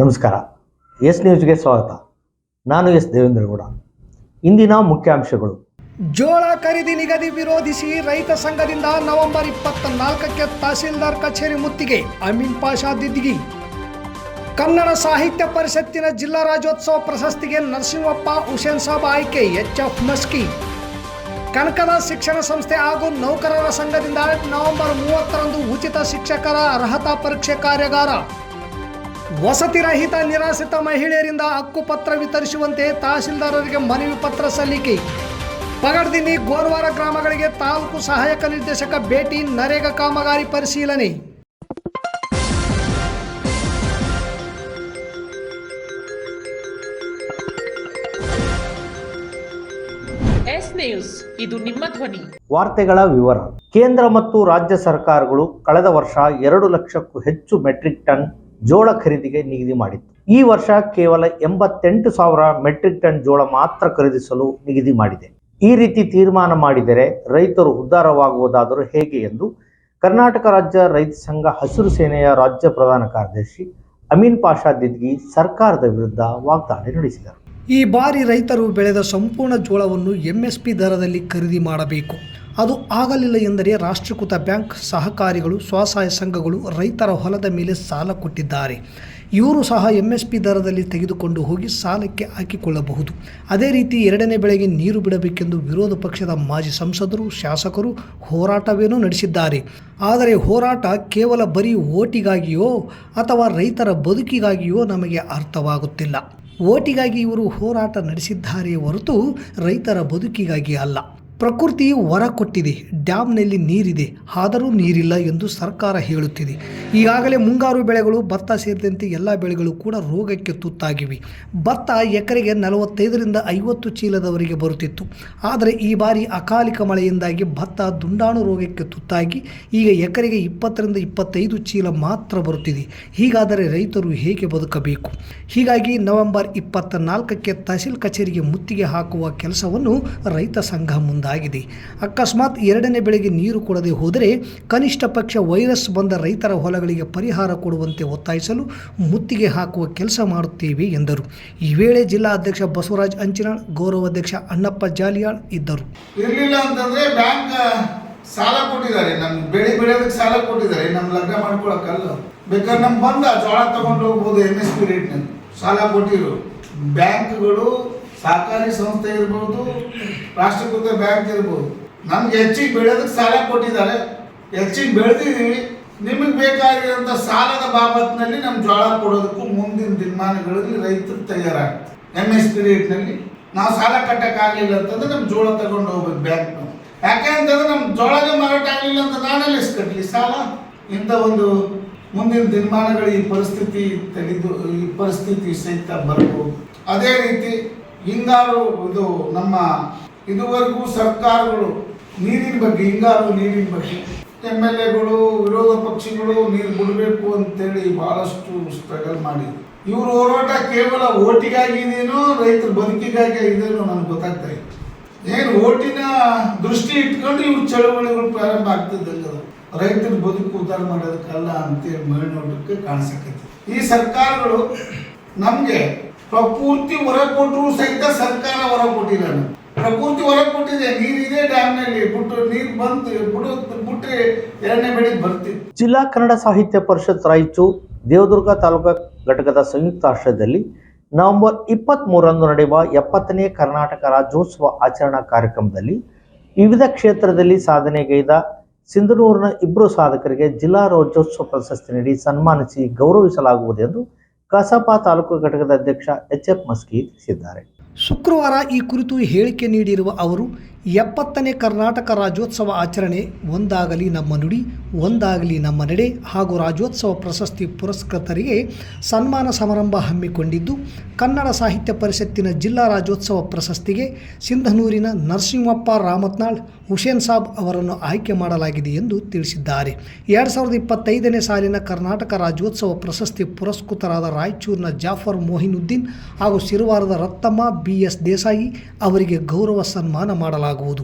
ನಮಸ್ಕಾರ. ಎಸ್ ನ್ಯೂಸ್ಗೆ ಸ್ವಾಗತ. ನಾನು ಎಸ್ ದೇವೇಂದ್ರಗೌಡ ಇಂದಿನ ಮುಖ್ಯಾಂಶಗಳು. ಜೋಳ ಖರೀದಿ ನಿಗದಿ ವಿರೋಧಿಸಿ ರೈತ ಸಂಘದಿಂದ ನವೆಂಬರ್ ಇಪ್ಪತ್ತ ನಾಲ್ಕಕ್ಕೆ ತಹಸೀಲ್ದಾರ್ ಕಚೇರಿ ಮುತ್ತಿಗೆ ಅಮೀನ್ ಪಾಷಾ ದಿದ್ದಿಗಿ. ಕನ್ನಡ ಸಾಹಿತ್ಯ ಪರಿಷತ್ತಿನ ಜಿಲ್ಲಾ ರಾಜ್ಯೋತ್ಸವ ಪ್ರಶಸ್ತಿಗೆ ನರಸಿಂಹಪ್ಪ ಹುಸೇನ್ ಸಾಬ್ ಆಯ್ಕೆ, ಎಚ್ ಎಫ್ ಮಸ್ಕಿ. ಕನಕದ ಶಿಕ್ಷಣ ಸಂಸ್ಥೆ ಹಾಗೂ ನೌಕರರ ಸಂಘದಿಂದ ನವೆಂಬರ್ ಮೂವತ್ತರಂದು ಉಚಿತ ಶಿಕ್ಷಕರ ಅರ್ಹತಾ ಪರೀಕ್ಷೆ ಕಾರ್ಯಾಗಾರ. ವಸತಿ ರಹಿತ ನಿರಾಶ್ರಿತ ಮಹಿಳೆಯರಿಂದ ಹಕ್ಕುಪತ್ರ ವಿತರಿಸುವಂತೆ ತಹಸೀಲ್ದಾರರಿಗೆ ಮನವಿ ಪತ್ರ ಸಲ್ಲಿಕೆ. ಪಗಡ್ದಿನಿ ಗೋರ್ವಾರ ಗ್ರಾಮಗಳಿಗೆ ತಾಲೂಕು ಸಹಾಯಕ ನಿರ್ದೇಶಕ ಭೇಟಿ ನರೇಗಾ ಕಾಮಗಾರಿ ಪರಿಶೀಲನೆ. ಎಸ್ ನ್ಯೂಸ್ ಇದು ನಿಮ್ಮ ಧ್ವನಿ. ವಾರ್ತೆಗಳ ವಿವರ. ಕೇಂದ್ರ ಮತ್ತು ರಾಜ್ಯ ಸರ್ಕಾರಗಳು ಕಳೆದ ವರ್ಷ ಎರಡು ಲಕ್ಷಕ್ಕೂ ಹೆಚ್ಚು ಮೆಟ್ರಿಕ್ ಟನ್ ಜೋಳ ಖರೀದಿಗೆ ನಿಗದಿ ಮಾಡಿತ್ತು. ಈ ವರ್ಷ ಕೇವಲ ಎಂಬತ್ತೆಂಟು ಸಾವಿರ ಮೆಟ್ರಿಕ್ ಟನ್ ಜೋಳ ಮಾತ್ರ ಖರೀದಿಸಲು ನಿಗದಿ ಮಾಡಿದೆ. ಈ ರೀತಿ ತೀರ್ಮಾನ ಮಾಡಿದರೆ ರೈತರು ಉದ್ಧಾರವಾಗುವುದಾದರೂ ಹೇಗೆ ಎಂದು ಕರ್ನಾಟಕ ರಾಜ್ಯ ರೈತ ಸಂಘ ಹಸಿರು ಸೇನೆಯ ರಾಜ್ಯ ಪ್ರಧಾನ ಕಾರ್ಯದರ್ಶಿ ಅಮೀನ್ ಪಾಷಾ ದಿದ್ಗಿ ಸರ್ಕಾರದ ವಿರುದ್ಧ ವಾಗ್ದಾಳಿ ನಡೆಸಿದರು. ಈ ಬಾರಿ ರೈತರು ಬೆಳೆದ ಸಂಪೂರ್ಣ ಜೋಳವನ್ನು ಎಂಎಸ್ಪಿ ದರದಲ್ಲಿ ಖರೀದಿ ಮಾಡಬೇಕು. ಅದು ಆಗಲಿಲ್ಲ ಎಂದರೆ ರಾಷ್ಟ್ರೀಕೃತ ಬ್ಯಾಂಕ್ ಸಹಕಾರಿಗಳು, ಸ್ವಸಹಾಯ ಸಂಘಗಳು ರೈತರ ಹೊಲದ ಮೇಲೆ ಸಾಲ ಕೊಟ್ಟಿದ್ದಾರೆ. ಇವರು ಸಹ ಎಂ ಎಸ್ ಪಿ ದರದಲ್ಲಿ ತೆಗೆದುಕೊಂಡು ಹೋಗಿ ಸಾಲಕ್ಕೆ ಹಾಕಿಕೊಳ್ಳಬಹುದು. ಅದೇ ರೀತಿ ಎರಡನೇ ಬೆಳೆಗೆ ನೀರು ಬಿಡಬೇಕೆಂದು ವಿರೋಧ ಪಕ್ಷದ ಮಾಜಿ ಸಂಸದರು, ಶಾಸಕರು ಹೋರಾಟವೇನೂ ನಡೆಸಿದ್ದಾರೆ. ಆದರೆ ಹೋರಾಟ ಕೇವಲ ಬರೀ ಓಟಿಗಾಗಿಯೋ ಅಥವಾ ರೈತರ ಬದುಕಿಗಾಗಿಯೋ ನಮಗೆ ಅರ್ಥವಾಗುತ್ತಿಲ್ಲ. ಓಟಿಗಾಗಿ ಇವರು ಹೋರಾಟ ನಡೆಸಿದ್ದಾರೆ ಹೊರತು ರೈತರ ಬದುಕಿಗಾಗಿ ಅಲ್ಲ. ಪ್ರಕೃತಿ ವರ ಕೊಟ್ಟಿದೆ, ಡ್ಯಾಮ್ನಲ್ಲಿ ನೀರಿದೆ, ಆದರೂ ನೀರಿಲ್ಲ ಎಂದು ಸರ್ಕಾರ ಹೇಳುತ್ತಿದೆ. ಈಗಾಗಲೇ ಮುಂಗಾರು ಬೆಳೆಗಳು ಭತ್ತ ಸೇರಿದಂತೆ ಎಲ್ಲ ಬೆಳೆಗಳು ಕೂಡ ರೋಗಕ್ಕೆ ತುತ್ತಾಗಿವೆ. ಭತ್ತ ಎಕರೆಗೆ ನಲವತ್ತೈದರಿಂದ ಐವತ್ತು ಚೀಲದವರೆಗೆ ಬರುತ್ತಿತ್ತು. ಆದರೆ ಈ ಬಾರಿ ಅಕಾಲಿಕ ಮಳೆಯಿಂದಾಗಿ ಭತ್ತ ದುಂಡಾಣು ರೋಗಕ್ಕೆ ತುತ್ತಾಗಿ, ಈಗ ಎಕರೆಗೆ ಇಪ್ಪತ್ತರಿಂದ ಇಪ್ಪತ್ತೈದು ಚೀಲ ಮಾತ್ರ ಬರುತ್ತಿದೆ. ಹೀಗಾದರೆ ರೈತರು ಹೇಗೆ ಬದುಕಬೇಕು? ಹೀಗಾಗಿ ನವೆಂಬರ್ ಇಪ್ಪತ್ತ ನಾಲ್ಕಕ್ಕೆ ತಹಸೀಲ್ ಕಚೇರಿಗೆ ಮುತ್ತಿಗೆ ಹಾಕುವ ಕೆಲಸವನ್ನು ರೈತ ಸಂಘ ಮುಂದಾಗಿದೆ ಅಕಸ್ಮಾತ್ ಎರಡನೇ ಬೆಳೆಗೆ ನೀರು ಕೊಡದೆ ಹೋದರೆ ಕನಿಷ್ಠ ಪಕ್ಷ ವೈರಸ್ ಬಂದ ರೈತರ ಹೊಲಗಳಿಗೆ ಪರಿಹಾರ ಕೊಡುವಂತೆ ಒತ್ತಾಯಿಸಲು ಮುತ್ತಿಗೆ ಹಾಕುವ ಕೆಲಸ ಮಾಡುತ್ತೇವೆ, ಎಂದರು. ಈ ವೇಳೆ ಜಿಲ್ಲಾ ಅಧ್ಯಕ್ಷ ಬಸವರಾಜ್ ಅಂಚಿನಾಳ್ ಗೌರವಾಧ್ಯಕ್ಷ ಅಣ್ಣಪ್ಪ ಜಾಲಿಯಾಳ್ ಇದ್ದರು. ಇರಲಿಲ್ಲ ಅಂತಂದ್ರೆ ಬ್ಯಾಂಕ್ ಸಾಲ ಕೊಟ್ಟಿದ್ದಾರೆ. ನಮ್ಗೆ ಬೆಳೆ ಬೆಳೆಯೋದಕ್ಕೆ ಸಾಲ ಕೊಟ್ಟಿದ್ದಾರೆ. ನಮ್ ಲಗ್ನ ಮಾಡ್ಕೊಳಕ್ಕಲ್ಲ. ಬೇಕಾದ್ರೆ ನಮ್ ಬಂದ ಜೋಳ ತಗೊಂಡು ಹೋಗ್ಬೋದು ಎಂ ಎಸ್ ಪಿ ರೇಟ್ನಲ್ಲಿ ಸಾಲ ಕೊಟ್ಟಿರು ಬ್ಯಾಂಕ್ಗಳು ಸಹಕಾರಿ ಸಂಸ್ಥೆ ಇರ್ಬೋದು, ರಾಷ್ಟ್ರೀಕೃತ ಬ್ಯಾಂಕ್ ಇರ್ಬೋದು. ನಮ್ಗೆ ಹೆಚ್ಚಿಗೆ ಬೆಳೆಯೋದಕ್ಕೆ ಸಾಲ ಕೊಟ್ಟಿದ್ದಾರೆ. ಹೆಚ್ಚಿಗೆ ಬೆಳೆದಿದ್ದೀವಿ. ನಿಮಗೆ ಬೇಕಾಗಿರೋಂಥ ಸಾಲದ ಬಾಬತ್ನಲ್ಲಿ ನಮ್ಮ ಜೋಳ ಕೊಡೋದಕ್ಕೂ ಮುಂದಿನ ದಿನಮಾನಗಳಲ್ಲಿ ರೈತರು ತಯಾರಾಗ್ತಾರೆ. ಎಂ ಎಸ್ ಪಿ ನಾವು ಸಾಲ ಕಟ್ಟಕ್ಕಾಗಲಿಲ್ಲ ಅಂತಂದ್ರೆ ನಮ್ಮ ಜೋಳ ತಗೊಂಡು ಹೋಗ್ಬೇಕು ಬ್ಯಾಂಕ್ ಯಾಕೆ ಅಂತಂದ್ರೆ ನಮ್ಮ ಜೋಳನೇ ಮಾರಾಟ ಆಗಲಿಲ್ಲ ಅಂತ ನಾನಲ್ಲಿ ಕಟ್ಟಲಿ ಸಾಲ? ಇಂಥ ಒಂದು ಮುಂದಿನ ದಿನಮಾನಗಳು ಈ ಪರಿಸ್ಥಿತಿ ತೆಗೆದು, ಈ ಪರಿಸ್ಥಿತಿ ಸಹಿತ ಬರಬಹುದು. ಅದೇ ರೀತಿ ಹಿಂಗಾರು ಇದು ನಮ್ಮ ಇದುವರೆಗೂ ಸರ್ಕಾರಗಳು ನೀರಿನ ಬಗ್ಗೆ, ಹಿಂಗಾರು ನೀರಿನ ಬಗ್ಗೆ. ಎಂ ಎಲ್ ಎಗಳು, ವಿರೋಧ ಪಕ್ಷಗಳು ನೀರು ಬಿಡಬೇಕು ಅಂತೇಳಿ ಬಹಳಷ್ಟು ಸ್ಟ್ರಗಲ್ ಮಾಡಿದ್ರು. ಇವ್ರ ಹೋರಾಟ ಕೇವಲ ಓಟಿಗಾಗಿ ಇದೇನೋ, ರೈತರ ಬದುಕಿಗಾಗಿ ಇದೇನೋ ನನಗೆ ಗೊತ್ತಾಗ್ತಾ ಇದೆ ಏನು ಓಟಿನ ದೃಷ್ಟಿ ಇಟ್ಕೊಂಡು ಇವ್ರ ಚಳವಳಿಗಳು ಪ್ರಾರಂಭ ಆಗ್ತಿದ್ದಂಗೆ. ರೈತರ ಬದುಕು ಉದ್ಧಾರ ಮಾಡೋದಕ್ಕಲ್ಲ ಅಂತೇಳಿ ಮೇಲ್ನೋಟಕ್ಕೆ ಕಾಣಿಸಕೈತಿ ಈ ಸರ್ಕಾರಗಳು ನಮಗೆ ಪ್ರಪೂರ್ತಿ ಹೊರ ಕೊಟ್ಟರು ಸಹಿತ ಸರ್ಕಾರ ಹೊರ ಕೊಟ್ಟಿಲ್ಲ. ಪ್ರಕೃತಿ ಹೊರ ಕೊಟ್ಟಿದೆ ನೀರಿದೆ ಡ್ಯಾಮ್ನಲ್ಲಿ ಬಿಟ್ಟು ನೀರು ಬಂತು, ಬಿಡು ಬಿಟ್ಟರೆ ಎರಡನೇ ಬೆಳಿಗ್ಗೆ ಬರ್ತಿತ್ತು ಜಿಲ್ಲಾ ಕನ್ನಡ ಸಾಹಿತ್ಯ ಪರಿಷತ್ ರಾಯಚೂರು ದೇವದುರ್ಗ ತಾಲೂಕಾ ಘಟಕದ ಸಂಯುಕ್ತ ಆಶ್ರಯದಲ್ಲಿ ನವೆಂಬರ್ ಇಪ್ಪತ್ತ್ ಮೂರರಂದು ನಡೆಯುವ ಎಪ್ಪತ್ತನೇ ಕರ್ನಾಟಕ ರಾಜ್ಯೋತ್ಸವ ಆಚರಣಾ ಕಾರ್ಯಕ್ರಮದಲ್ಲಿ ವಿವಿಧ ಕ್ಷೇತ್ರದಲ್ಲಿ ಸಾಧನೆಗೈದ ಸಿಂಧನೂರಿನ ಇಬ್ಬರು ಸಾಧಕರಿಗೆ ಜಿಲ್ಲಾ ರಾಜ್ಯೋತ್ಸವ ಪ್ರಶಸ್ತಿ ನೀಡಿ ಸನ್ಮಾನಿಸಿ ಗೌರವಿಸಲಾಗುವುದೆಂದು ಕಸಾಪ ತಾಲೂಕು ಘಟಕದ ಅಧ್ಯಕ್ಷ ಎಚ್ ಎಫ್ ಮಸ್ಕಿ ತಿಳಿಸಿದ್ದಾರೆ. ಶುಕ್ರವಾರ ಈ ಕುರಿತು ಹೇಳಿಕೆ ನೀಡಿರುವ ಅವರು ಎಪ್ಪತ್ತನೇ ಕರ್ನಾಟಕ ರಾಜ್ಯೋತ್ಸವ ಆಚರಣೆ ಒಂದಾಗಲಿ ನಮ್ಮ ನುಡಿ, ಒಂದಾಗಲಿ ನಮ್ಮ ನಡೆ ಹಾಗೂ ರಾಜ್ಯೋತ್ಸವ ಪ್ರಶಸ್ತಿ ಪುರಸ್ಕೃತರಿಗೆ ಸನ್ಮಾನ ಸಮಾರಂಭ ಹಮ್ಮಿಕೊಂಡಿದ್ದು, ಕನ್ನಡ ಸಾಹಿತ್ಯ ಪರಿಷತ್ತಿನ ಜಿಲ್ಲಾ ರಾಜ್ಯೋತ್ಸವ ಪ್ರಶಸ್ತಿಗೆ ಸಿಂಧನೂರಿನ ನರಸಿಂಹಪ್ಪ ರಾಮತ್ನಾಳ್, ಹುಸೇನ್ ಸಾಬ್ ಅವರನ್ನು ಆಯ್ಕೆ ಮಾಡಲಾಗಿದೆ ಎಂದು ತಿಳಿಸಿದ್ದಾರೆ. ಎರಡು ಸಾವಿರದ ಇಪ್ಪತ್ತೈದನೇ ಸಾಲಿನ ಕರ್ನಾಟಕ ರಾಜ್ಯೋತ್ಸವ ಪ್ರಶಸ್ತಿ ಪುರಸ್ಕೃತರಾದ ರಾಯಚೂರಿನ ಜಾಫರ್ ಮೊಹಿನುದ್ದೀನ್ ಹಾಗೂ ಸಿರುವಾರದ ರತ್ತಮ್ಮ ಬಿ ಎಸ್ ದೇಸಾಯಿ ಅವರಿಗೆ ಗೌರವ ಸನ್ಮಾನ ಮಾಡಲಾಗುವುದು ನಡೆಸಲಾಗುವುದು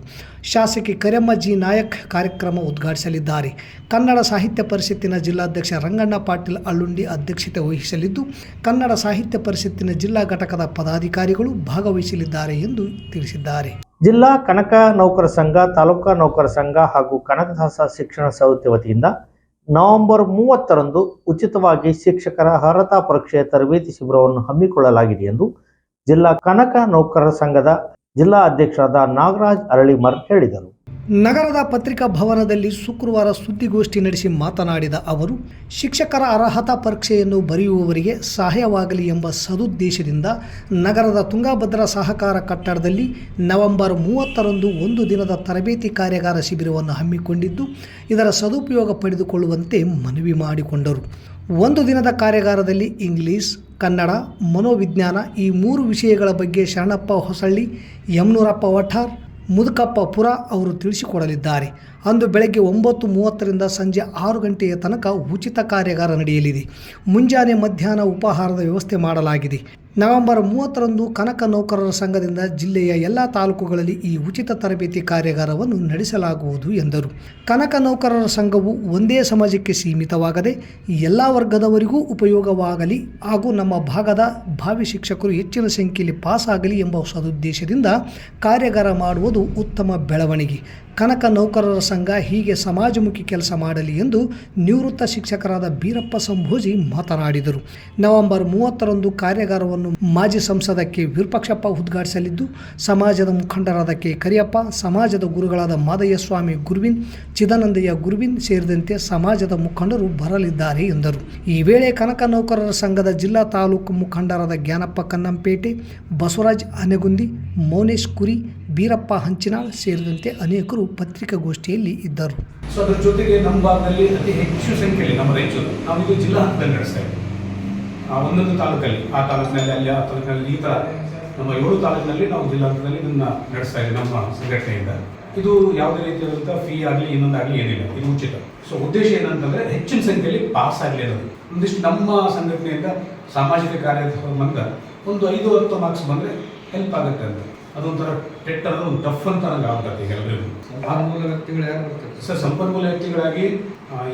ಶಾಸಕಿ ಕರಿಯಮ್ಮಜಿ ನಾಯಕ್ ಕಾರ್ಯಕ್ರಮ ಉದ್ಘಾಟಿಸಲಿದ್ದಾರೆ. ಕನ್ನಡ ಸಾಹಿತ್ಯ ಪರಿಷತ್ತಿನ ಜಿಲ್ಲಾಧ್ಯಕ್ಷ ರಂಗಣ್ಣ ಪಾಟೀಲ್ ಅಳ್ಳುಂಡಿ ಅಧ್ಯಕ್ಷತೆ ವಹಿಸಲಿದ್ದು, ಕನ್ನಡ ಸಾಹಿತ್ಯ ಪರಿಷತ್ತಿನ ಜಿಲ್ಲಾ ಘಟಕದ ಪದಾಧಿಕಾರಿಗಳು ಭಾಗವಹಿಸಲಿದ್ದಾರೆ ಎಂದು ತಿಳಿಸಿದ್ದಾರೆ. ಜಿಲ್ಲಾ ಕನಕ ನೌಕರ ಸಂಘ, ತಾಲೂಕಾ ನೌಕರ ಸಂಘ ಹಾಗೂ ಕನಕದಾಸ ಶಿಕ್ಷಣ ಸಮಿತಿ ವತಿಯಿಂದ ನವೆಂಬರ್ ಮೂವತ್ತರಂದು ಉಚಿತವಾಗಿ ಶಿಕ್ಷಕರ ಅರ್ಹತಾ ಪರೀಕ್ಷೆಯ ತರಬೇತಿ ಶಿಬಿರವನ್ನು ಹಮ್ಮಿಕೊಳ್ಳಲಾಗಿದೆ ಎಂದು ಜಿಲ್ಲಾ ಕನಕ ನೌಕರರ ಸಂಘದ ಜಿಲ್ಲಾ ಅಧ್ಯಕ್ಷರಾದ ನಾಗರಾಜ್ ಅರಳಿಮರ್ ಹೇಳಿದರು. ನಗರದ ಪತ್ರಿಕಾ ಭವನದಲ್ಲಿ ಶುಕ್ರವಾರ ಸುದ್ದಿಗೋಷ್ಠಿ ನಡೆಸಿ ಮಾತನಾಡಿದ ಅವರು, ಶಿಕ್ಷಕರ ಅರ್ಹತಾ ಪರೀಕ್ಷೆಯನ್ನು ಬರೆಯುವವರಿಗೆ ಸಹಾಯವಾಗಲಿ ಎಂಬ ಸದುದ್ದೇಶದಿಂದ ನಗರದ ತುಂಗಭದ್ರಾ ಸಹಕಾರ ಕಟ್ಟಡದಲ್ಲಿ ನವೆಂಬರ್ ಮೂವತ್ತರಂದು ಒಂದು ದಿನದ ತರಬೇತಿ ಕಾರ್ಯಾಗಾರ ಶಿಬಿರವನ್ನು ಹಮ್ಮಿಕೊಂಡಿದ್ದು, ಇದರ ಸದುಪಯೋಗ ಪಡೆದುಕೊಳ್ಳುವಂತೆ ಮನವಿ ಮಾಡಿಕೊಂಡರು. ಒಂದು ದಿನದ ಕಾರ್ಯಾಗಾರದಲ್ಲಿ ಇಂಗ್ಲಿಷ್, ಕನ್ನಡ, ಮನೋವಿಜ್ಞಾನ ಈ ಮೂರು ವಿಷಯಗಳ ಬಗ್ಗೆ ಶರಣಪ್ಪ ಹೊಸಳ್ಳಿ ಯಮನೂರಪ್ಪ ವಠಾರ್ ಮುದುಕಪ್ಪ ಪುರ ಅವರು ತಿಳಿಸಿಕೊಡಲಿದ್ದಾರೆ. ಅಂದು ಬೆಳಗ್ಗೆ ಒಂಬತ್ತು ಮೂವತ್ತರಿಂದ ಸಂಜೆ ಆರು ಗಂಟೆಯ ತನಕ ಉಚಿತ ಕಾರ್ಯಾಗಾರ ನಡೆಯಲಿದೆ. ಮುಂಜಾನೆ ಮಧ್ಯಾಹ್ನ ಉಪಾಹಾರದ ವ್ಯವಸ್ಥೆ ಮಾಡಲಾಗಿದೆ. ನವೆಂಬರ್ ಮೂವತ್ತರಂದು ಕನಕ ನೌಕರರ ಸಂಘದಿಂದ ಜಿಲ್ಲೆಯ ಎಲ್ಲ ತಾಲೂಕುಗಳಲ್ಲಿ ಈ ಉಚಿತ ತರಬೇತಿ ಕಾರ್ಯಾಗಾರವನ್ನು ನಡೆಸಲಾಗುವುದು ಎಂದರು. ಕನಕ ನೌಕರರ ಸಂಘವು ಒಂದೇ ಸಮಾಜಕ್ಕೆ ಸೀಮಿತವಾಗದೆ ಎಲ್ಲ ವರ್ಗದವರಿಗೂ ಉಪಯೋಗವಾಗಲಿ ಹಾಗೂ ನಮ್ಮ ಭಾಗದ ಭಾವಿ ಶಿಕ್ಷಕರು ಹೆಚ್ಚಿನ ಸಂಖ್ಯೆಯಲ್ಲಿ ಪಾಸಾಗಲಿ ಎಂಬ ಸದುದ್ದೇಶದಿಂದ ಕಾರ್ಯಾಗಾರ ಮಾಡುವುದು ಉತ್ತಮ ಬೆಳವಣಿಗೆ. ಕನಕ ನೌಕರರ ಸಂಘ ಹೀಗೆ ಸಮಾಜಮುಖಿ ಕೆಲಸ ಮಾಡಲಿ ಎಂದು ನಿವೃತ್ತ ಶಿಕ್ಷಕರಾದ ಬೀರಪ್ಪ ಸಂಭೋಜಿ ಮಾತನಾಡಿದರು. ನವೆಂಬರ್ ಮೂವತ್ತರಂದು ಕಾರ್ಯಾಗಾರವನ್ನು ಮಾಜಿ ಸಂಸದ ಕೆ ವಿರೂಪಾಕ್ಷಪ್ಪ ಉದ್ಘಾಟಿಸಲಿದ್ದು, ಸಮಾಜದ ಮುಖಂಡರಾದ ಕೆ ಕರಿಯಪ್ಪ, ಸಮಾಜದ ಗುರುಗಳಾದ ಮಾದಯ್ಯಸ್ವಾಮಿ ಗುರುವಿನ್ ಚಿದಾನಂದಯ್ಯ ಗುರುವಿನ್ ಸೇರಿದಂತೆ ಸಮಾಜದ ಮುಖಂಡರು ಬರಲಿದ್ದಾರೆ ಎಂದರು. ಈ ವೇಳೆ ಕನಕ ನೌಕರರ ಸಂಘದ ಜಿಲ್ಲಾ ತಾಲೂಕು ಮುಖಂಡರಾದ ಜ್ಞಾನಪ್ಪ ಕನ್ನಂಪೇಟೆ, ಬಸವರಾಜ್ ಅನೆಗುಂದಿ, ಮೌನೇಶ್ ಕುರಿ ಬೀರಪ್ಪ ಹಂಚಿನಾಳ್ ಸೇರಿದಂತೆ ಅನೇಕರು ಪತ್ರಿಕಾಗೋಷ್ಠಿಯಲ್ಲಿ ಇದ್ದರು. ಸೊ ಅದ್ರ ಜೊತೆಗೆ ನಮ್ಮ ಭಾಗದಲ್ಲಿ ಅತಿ ಹೆಚ್ಚು ಸಂಖ್ಯೆಯಲ್ಲಿ ನಮ್ಮ ರಾಯಚೂರು ನಾವು ಜಿಲ್ಲಾ ಹಂತದಲ್ಲಿ ನಡೆಸ್ತಾ ಆ ಒಂದೊಂದು ತಾಲೂಕಲ್ಲಿ, ಆ ತಾಲೂಕಿನಲ್ಲಿ, ಅಲ್ಲಿ ಆ ತಾಲೂಕಿನಲ್ಲಿ ಈ ಥರ ನಮ್ಮ ಏಳು ತಾಲೂಕಿನಲ್ಲಿ ನಾವು ಜಿಲ್ಲಾ ಹಂತದಲ್ಲಿ ಇದನ್ನು ನಡೆಸ್ತಾ ಇದ್ದೀವಿ ನಮ್ಮ ಸಂಘಟನೆಯಿಂದ. ಇದು ಯಾವುದೇ ರೀತಿಯಾದಂಥ ಫೀ ಆಗಲಿ ಇನ್ನೊಂದಾಗಲಿ ಏನಿಲ್ಲ, ಇದು ಉಚಿತ. ಸೊ ಉದ್ದೇಶ ಏನಂತಂದ್ರೆ ಹೆಚ್ಚಿನ ಸಂಖ್ಯೆಯಲ್ಲಿ ಪಾಸ್ ಆಗಲಿ ಅನ್ನೋದು. ಒಂದಿಷ್ಟು ನಮ್ಮ ಸಂಘಟನೆಯಿಂದ ಸಾಮಾಜಿಕ ಕಾರ್ಯ ಸಂಬಂಧ ಒಂದು ಐದು, ಹತ್ತು ಮಾರ್ಕ್ಸ್ ಬಂದರೆ ಹೆಲ್ಪ್ ಆಗುತ್ತೆ ಅಂತ. ಅದೊಂಥರ ಟೆಟ್ ಅನ್ನೋದು ಒಂದು ಟಫ್ ಅಂತ ನಂಗೆ ಆಗುತ್ತೆ ಈಗ ಎಲ್ಲರಿಗೂ ಸಂಪನ್ಮೂಲ ವ್ಯಕ್ತಿಗಳು ಯಾರು ಬರ್ತಾರೆ ಸರ್ ಸಂಪನ್ಮೂಲ ವ್ಯಕ್ತಿಗಳಾಗಿ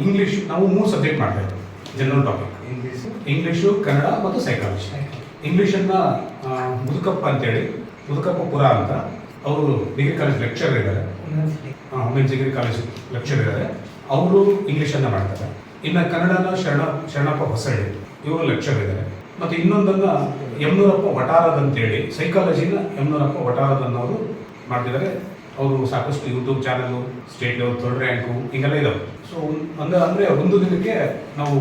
ಇಂಗ್ಲೀಷ್ ನಾವು ಮೂರು ಸಬ್ಜೆಕ್ಟ್ ಮಾಡ್ತಾ ಇದ್ದೀವಿ general topic English English Kannada ಮತ್ತು ಸೈಕಾಲಜಿ ಇಂಗ್ಲೀಷನ್ನು ಮುದುಕಪ್ಪ ಅಂತೇಳಿ ಮುದುಕಪ್ಪ ಪುರ ಅಂತ ಅವರು ಡಿಗ್ರಿ ಕಾಲೇಜ್ ಲೆಕ್ಚರ್ ಇದ್ದಾರೆ. ವುಮೆನ್ಸ್ ಡಿಗ್ರಿ ಕಾಲೇಜ್ ಲೆಕ್ಚರ್ ಇದ್ದಾರೆ. ಅವರು ಇಂಗ್ಲೀಷನ್ನು ಮಾಡ್ತಾರೆ. ಇನ್ನು ಕನ್ನಡನ ಶರಣ ಶರಣಪ್ಪ ಹೊಸಳ್ಳಿ ಇವರು ಲೆಕ್ಚರ್ ಇದ್ದಾರೆ. ಮತ್ತು ಇನ್ನೊಂದನ್ನು ಯಮನೂರಪ್ಪ ವಟಾರದ್ ಅಂತೇಳಿ ಸೈಕಾಲಜಿನ ಯಮನೂರಪ್ಪ ವಟಾರದ್ ಅನ್ನೋರು ಮಾಡ್ತಿದ್ದಾರೆ ಅವರು ಸಾಕಷ್ಟು YouTube channel state level third rank ಹೀಗೆಲ್ಲ ಇದಾವೆ. ಸೊ ಅಂದ್ರೆ ಅಂದರೆ ಒಂದು ದಿನಕ್ಕೆ ನಾವು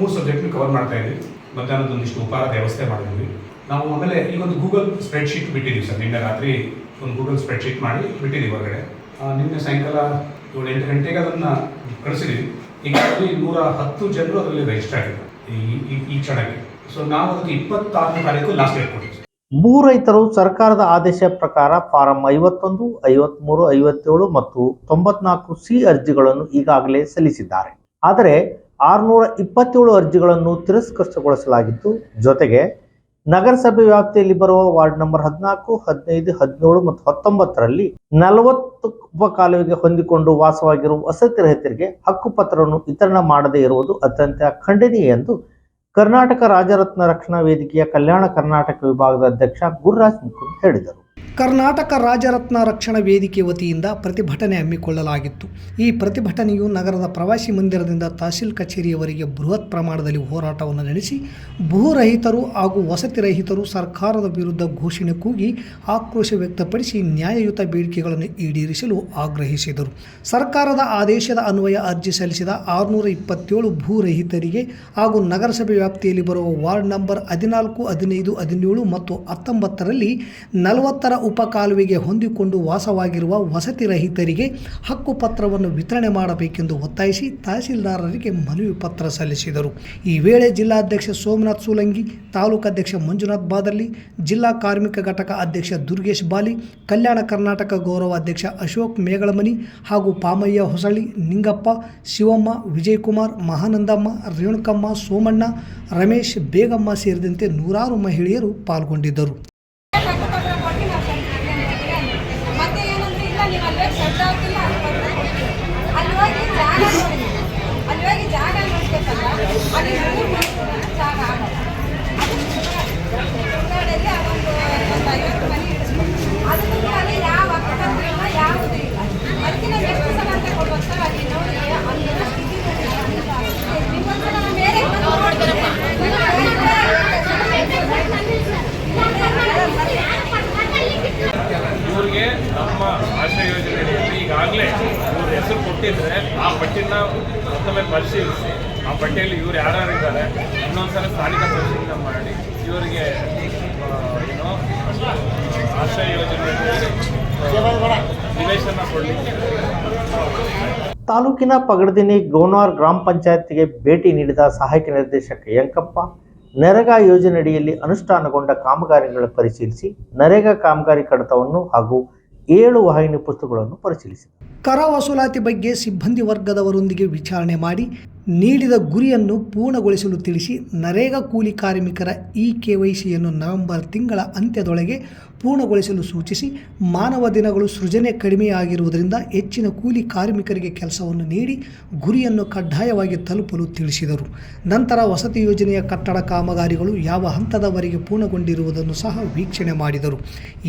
ಮೂರು ಸಬ್ಜೆಕ್ಟ್ನ ಕವರ್ ಮಾಡ್ತಾ ಇದ್ವಿ. ಮಧ್ಯಾಹ್ನದ ಒಂದಿಷ್ಟು ಉಪಹಾರದ ವ್ಯವಸ್ಥೆ ಮಾಡಿದ್ವಿ. ನಾವು ಆಮೇಲೆ ಈ ಒಂದು ಗೂಗಲ್ ಸ್ಪ್ರೆಡ್ಶೀಟ್ ಬಿಟ್ಟಿದ್ದೀವಿ ಸರ್. ನಿನ್ನೆ ರಾತ್ರಿ ಒಂದು ಗೂಗಲ್ ಸ್ಪ್ರೆಡ್ಶೀಟ್ ಮಾಡಿ ಬಿಟ್ಟಿದ್ದೀವಿ ಹೊರಗಡೆ. ನಿನ್ನೆ ಸಾಯಂಕಾಲ ಏಳು ಎಂಟು ಗಂಟೆಗೆ ಅದನ್ನು ಕಳಿಸಿದ್ದೀವಿ ಈಗಾಗಲೇ ನೂರ ಹತ್ತು ಜನರು ಅದರಲ್ಲಿ ರಿಜಿಸ್ಟರ್ ಆಗಿದ್ದಾರೆ. ಈ- ಈ ಕ್ಷಣಕ್ಕೆ. ಸೊ ನಾವು ಅದಕ್ಕೆ ಇಪ್ಪತ್ತಾರನೇ ತಾರೀಕು ಲಾಸ್ಟ್ ಡೇಟ್ ಭೂ ರೈತರು ಸರ್ಕಾರದ ಆದೇಶ ಪ್ರಕಾರ ಫಾರಂ ಐವತ್ತೊಂದು, ಐವತ್ಮೂರು, ಐವತ್ತೇಳು ಮತ್ತು ತೊಂಬತ್ನಾಲ್ಕು ಸಿ ಅರ್ಜಿಗಳನ್ನು ಈಗಾಗಲೇ ಸಲ್ಲಿಸಿದ್ದಾರೆ. ಆದರೆ ಆರುನೂರ ಇಪ್ಪತ್ತೇಳು ಅರ್ಜಿಗಳನ್ನು ತಿರಸ್ಕೃತಗೊಳಿಸಲಾಗಿತ್ತು. ಜೊತೆಗೆ ನಗರಸಭೆ ವ್ಯಾಪ್ತಿಯಲ್ಲಿ ಬರುವ ವಾರ್ಡ್ ನಂಬರ್ ಹದಿನಾಲ್ಕು, ಹದಿನೈದು, ಹದಿನೇಳು ಮತ್ತು ಹತ್ತೊಂಬತ್ತರಲ್ಲಿ ನಲವತ್ತು ಉಪಕಾಲುವೆಗೆ ಹೊಂದಿಕೊಂಡು ವಾಸವಾಗಿರುವ ವಸತಿ ರಹಿತರಿಗೆ ಹಕ್ಕುಪತ್ರವನ್ನು ವಿತರಣೆ ಮಾಡದೇ ಇರುವುದು ಅತ್ಯಂತ ಖಂಡನೀಯ ಎಂದು ಕರ್ನಾಟಕ ರಾಜರತ್ನ ರಕ್ಷಣಾ ವೇದಿಕೆಯ ಕಲ್ಯಾಣ ಕರ್ನಾಟಕ ವಿಭಾಗದ ಅಧ್ಯಕ್ಷ ಗುರುರಾಜ್ ಮುಕುಂದ್ ಹೇಳಿದರು. ಕರ್ನಾಟಕ ರಾಜರತ್ನ ರಕ್ಷಣಾ ವೇದಿಕೆ ವತಿಯಿಂದ ಪ್ರತಿಭಟನೆ ಹಮ್ಮಿಕೊಳ್ಳಲಾಗಿತ್ತು. ಈ ಪ್ರತಿಭಟನೆಯು ನಗರದ ಪ್ರವಾಸಿ ಮಂದಿರದಿಂದ ತಹಸೀಲ್ ಕಚೇರಿಯವರೆಗೆ ಬೃಹತ್ ಪ್ರಮಾಣದಲ್ಲಿ ಹೋರಾಟವನ್ನು ನಡೆಸಿ, ಭೂರಹಿತರು ಹಾಗೂ ವಸತಿ ರಹಿತರು ಸರ್ಕಾರದ ವಿರುದ್ಧ ಘೋಷಣೆ ಕೂಗಿ ಆಕ್ರೋಶ ವ್ಯಕ್ತಪಡಿಸಿ ನ್ಯಾಯಯುತ ಬೇಡಿಕೆಗಳನ್ನು ಈಡೇರಿಸಲು ಆಗ್ರಹಿಸಿದರು. ಸರ್ಕಾರದ ಆದೇಶದ ಅನ್ವಯ ಅರ್ಜಿ ಸಲ್ಲಿಸಿದ ಆರುನೂರ ಇಪ್ಪತ್ತೇಳು ಭೂರಹಿತರಿಗೆ ಹಾಗೂ ನಗರಸಭೆ ವ್ಯಾಪ್ತಿಯಲ್ಲಿ ಬರುವ ವಾರ್ಡ್ ನಂಬರ್ ಹದಿನಾಲ್ಕು, ಹದಿನೈದು, ಹದಿನೇಳು ಮತ್ತು ಹತ್ತೊಂಬತ್ತರಲ್ಲಿ ನಲವತ್ತರ ಉಪಕಾಲುವೆಗೆ ಹೊಂದಿಕೊಂಡು ವಾಸವಾಗಿರುವ ವಸತಿ ರಹಿತರಿಗೆ ಹಕ್ಕುಪತ್ರವನ್ನು ವಿತರಣೆ ಮಾಡಬೇಕೆಂದು ಒತ್ತಾಯಿಸಿ ತಹಸೀಲ್ದಾರರಿಗೆ ಮನವಿ ಪತ್ರ ಸಲ್ಲಿಸಿದರು. ಈ ವೇಳೆ ಜಿಲ್ಲಾಧ್ಯಕ್ಷ ಸೋಮನಾಥ್ ಸೂಲಂಗಿ ತಾಲೂಕಾಧ್ಯಕ್ಷ ಮಂಜುನಾಥ್ ಬಾದರ್ಲಿ, ಜಿಲ್ಲಾ ಕಾರ್ಮಿಕ ಘಟಕ ಅಧ್ಯಕ್ಷ ದುರ್ಗೇಶ್ ಬಾಲಿ, ಕಲ್ಯಾಣ ಕರ್ನಾಟಕ ಗೌರವ ಅಧ್ಯಕ್ಷ ಅಶೋಕ್ ಮೇಗಳಮನಿ ಹಾಗೂ ಪಾಮಯ್ಯ ಹೊಸಳ್ಳಿ, ನಿಂಗಪ್ಪ, ಶಿವಮ್ಮ, ವಿಜಯಕುಮಾರ್, ಮಹಾನಂದಮ್ಮ, ರೇಣುಕಮ್ಮ, ಸೋಮಣ್ಣ, ರಮೇಶ್, ಬೇಗಮ್ಮ ಸೇರಿದಂತೆ ನೂರಾರು ಮಹಿಳೆಯರು ಪಾಲ್ಗೊಂಡಿದ್ದರು ಮತ್ತೆ ಏನಂದ್ರೆ ಇಲ್ಲ ಜಾಗ ಆಗಲ್ಲ ಹೊರಗಡೆಯಲ್ಲಿ ಒಂದು ಒಂದು ಐವತ್ತು ಮನೆ ಇಡಿಸ್ಬೇಕು ಅದಕ್ಕೆ ಅಲ್ಲಿ ಯಾವ ಅಕ್ಕಪತ್ರ ಇಲ್ಲ ಯಾವುದೂ ಇಲ್ಲ ಅದಕ್ಕೆ ನಾವು ಎಷ್ಟು ಸಲ ಅಂತ ಕೊಡ್ಬೇಕು ಸರ್ ಅಲ್ಲಿ ನೋಡಿ ಅಲ್ಲಿನ ಸ್ಥಿತಿ ನೋಡಿ ನೀವೊಂದ್ಸಲ ನಮ್ಮ ಏರಿಯಾಗೆ ಬಂದು ನೋಡ್ತೀರಪ್ಪ. ಇವ್ರಿಗೆ ನಮ್ಮ ಆಶ್ರಯ ಯೋಜನೆಯಲ್ಲಿ ಈಗಾಗಲೇ ಇವ್ರ ಹೆಸರು ಕೊಟ್ಟಿದ್ರೆ ಆ ಪಟ್ಟಿನ ಮತ್ತೊಮ್ಮೆ ಪರಿಶೀಲಿಸಿ ಆ ಪಟ್ಟಿಯಲ್ಲಿ ಯಾರ್ಯಾರು ಇದ್ದಾರೆ ಇನ್ನೊಂದ್ಸಲ ಸ್ಥಾನಿಕ ಸಂಸ್ಥೆಯಿಂದ ಮಾಡಿ ಇವರಿಗೆ ಏನು ಆಶ್ರಯ ಆ, ನಿವೇಶನ ಕೊಡಲಿಕ್ಕೆ ತಾಲೂಕಿನ ಪಗಡದಿನಿ ಗೌನಾರ್ ಗ್ರಾಮ ಪಂಚಾಯತ್ಗೆ ಭೇಟಿ ನೀಡಿದ ಸಹಾಯಕ ನಿರ್ದೇಶಕ ಯಂಕಪ್ಪ ನರೇಗಾ ಯೋಜನೆಯಡಿಯಲ್ಲಿ ಅನುಷ್ಠಾನಗೊಂಡ ಕಾಮಗಾರಿಗಳ ಪರಿಶೀಲಿಸಿ ನರೇಗಾ ಕಾಮಗಾರಿ ಕಡತವನ್ನು ಹಾಗೂ ಏಳು ವಾಹಿನಿ ಪುಸ್ತಕಗಳನ್ನು ಪರಿಶೀಲಿಸಿದರು. ಕರ ವಸೂಲಾತಿ ಬಗ್ಗೆ ಸಿಬ್ಬಂದಿ ವರ್ಗದವರೊಂದಿಗೆ ವಿಚಾರಣೆ ಮಾಡಿ ನೀಡಿದ ಗುರಿಯನ್ನು ಪೂರ್ಣಗೊಳಿಸಲು ತಿಳಿಸಿ ನರೇಗಾ ಕೂಲಿ ಕಾರ್ಮಿಕರ ಇ ಕೆ ವೈ ಸಿಯನ್ನು ನವೆಂಬರ್ ತಿಂಗಳ ಅಂತ್ಯದೊಳಗೆ ಪೂರ್ಣಗೊಳಿಸಲು ಸೂಚಿಸಿ, ಮಾನವ ದಿನಗಳು ಸೃಜನೆ ಕಡಿಮೆಯಾಗಿರುವುದರಿಂದ ಹೆಚ್ಚಿನ ಕೂಲಿ ಕಾರ್ಮಿಕರಿಗೆ ಕೆಲಸವನ್ನು ನೀಡಿ ಗುರಿಯನ್ನು ಕಡ್ಡಾಯವಾಗಿ ತಲುಪಲು ತಿಳಿಸಿದರು. ನಂತರ ವಸತಿ ಯೋಜನೆಯ ಕಟ್ಟಡ ಕಾಮಗಾರಿಗಳು ಯಾವ ಹಂತದವರೆಗೆ ಪೂರ್ಣಗೊಂಡಿರುವುದನ್ನು ಸಹ ವೀಕ್ಷಣೆ ಮಾಡಿದರು.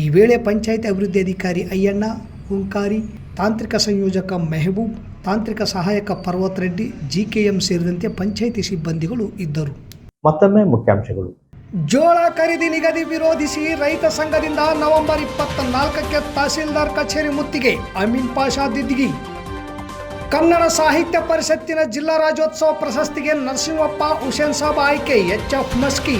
ಈ ವೇಳೆ ಪಂಚಾಯತ್ ಅಭಿವೃದ್ಧಿ ಅಧಿಕಾರಿ ಅಯ್ಯಣ್ಣ ಹುಂಕಾರಿ ತಾಂತ್ರಿಕ ಸಂಯೋಜಕ ಮೆಹಬೂಬ್, ತಾಂತ್ರಿಕ ಸಹಾಯಕ ಪರ್ವತ್ ರೆಡ್ಡಿ, ಜಿಕೆಎಂ ಸೇರಿದಂತೆ ಪಂಚಾಯಿತಿ ಸಿಬ್ಬಂದಿಗಳು ಇದ್ದರು. ಮತ್ತೊಮ್ಮೆ ಮುಖ್ಯಾಂಶಗಳು. ಜೋಳ ಖರೀದಿ ನಿಗದಿ ವಿರೋಧಿಸಿ ರೈತ ಸಂಘದಿಂದ ನವೆಂಬರ್ ಇಪ್ಪತ್ತ ನಾಲ್ಕಕ್ಕೆ ತಹಸೀಲ್ದಾರ್ ಕಚೇರಿ ಮುತ್ತಿಗೆ ಅಮೀನ್ ಪಾಷಾ ದಿದ್ದಿಗಿ. ಕನ್ನಡ ಸಾಹಿತ್ಯ ಪರಿಷತ್ತಿನ ಜಿಲ್ಲಾ ರಾಜ್ಯೋತ್ಸವ ಪ್ರಶಸ್ತಿಗೆ ನರಸಿಂಹಪ್ಪ ಹುಸೇನ್ ಸಾಬ್ ಆಯ್ಕೆ, ಎಚ್ ಎಫ್ ಮಸ್ಕಿ.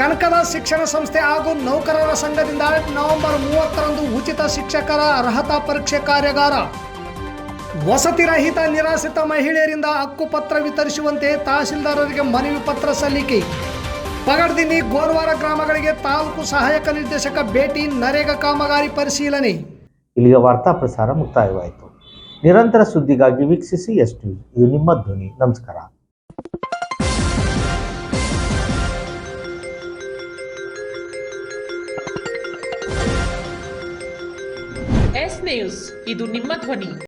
ಕನಕದ ಶಿಕ್ಷಣ ಸಂಸ್ಥೆ ಹಾಗೂ ನೌಕರರ ಸಂಘದಿಂದ ನವೆಂಬರ್ ಮೂವತ್ತರಂದು ಉಚಿತ ಶಿಕ್ಷಕರ ಅರ್ಹತಾ ಪರೀಕ್ಷೆ ಕಾರ್ಯಾಗಾರ. ವಸತಿ ರಹಿತ ನಿರಾಶ್ರಿತ ಮಹಿಳೆಯರಿಂದ ಹಕ್ಕುಪತ್ರ ವಿತರಿಸುವಂತೆ ತಹಸೀಲ್ದಾರರಿಗೆ ಮನವಿ ಪತ್ರ ಸಲ್ಲಿಕೆ. ಪಗಡ್ದಿನಿ ಗೋರ್ವಾರ ಗ್ರಾಮಗಳಿಗೆ ತಾಲೂಕು ಸಹಾಯಕ ನಿರ್ದೇಶಕ ಭೇಟಿ ನರೇಗಾ ಕಾಮಗಾರಿ ಪರಿಶೀಲನೆ. ಇಲ್ಲಿಗೆ ವಾರ್ತಾ ಪ್ರಸಾರ ಮುಕ್ತಾಯವಾಯಿತು. ನಿರಂತರ ಸುದ್ದಿಗಾಗಿ ವೀಕ್ಷಿಸಿ ಎಸ್ ನ್ಯೂಸ್ ಇದು ನಿಮ್ಮ ಧ್ವನಿ. ನಮಸ್ಕಾರ. ಎಸ್ ನ್ಯೂಸ್ ಇದು ನಿಮ್ಮ ಧ್ವನಿ.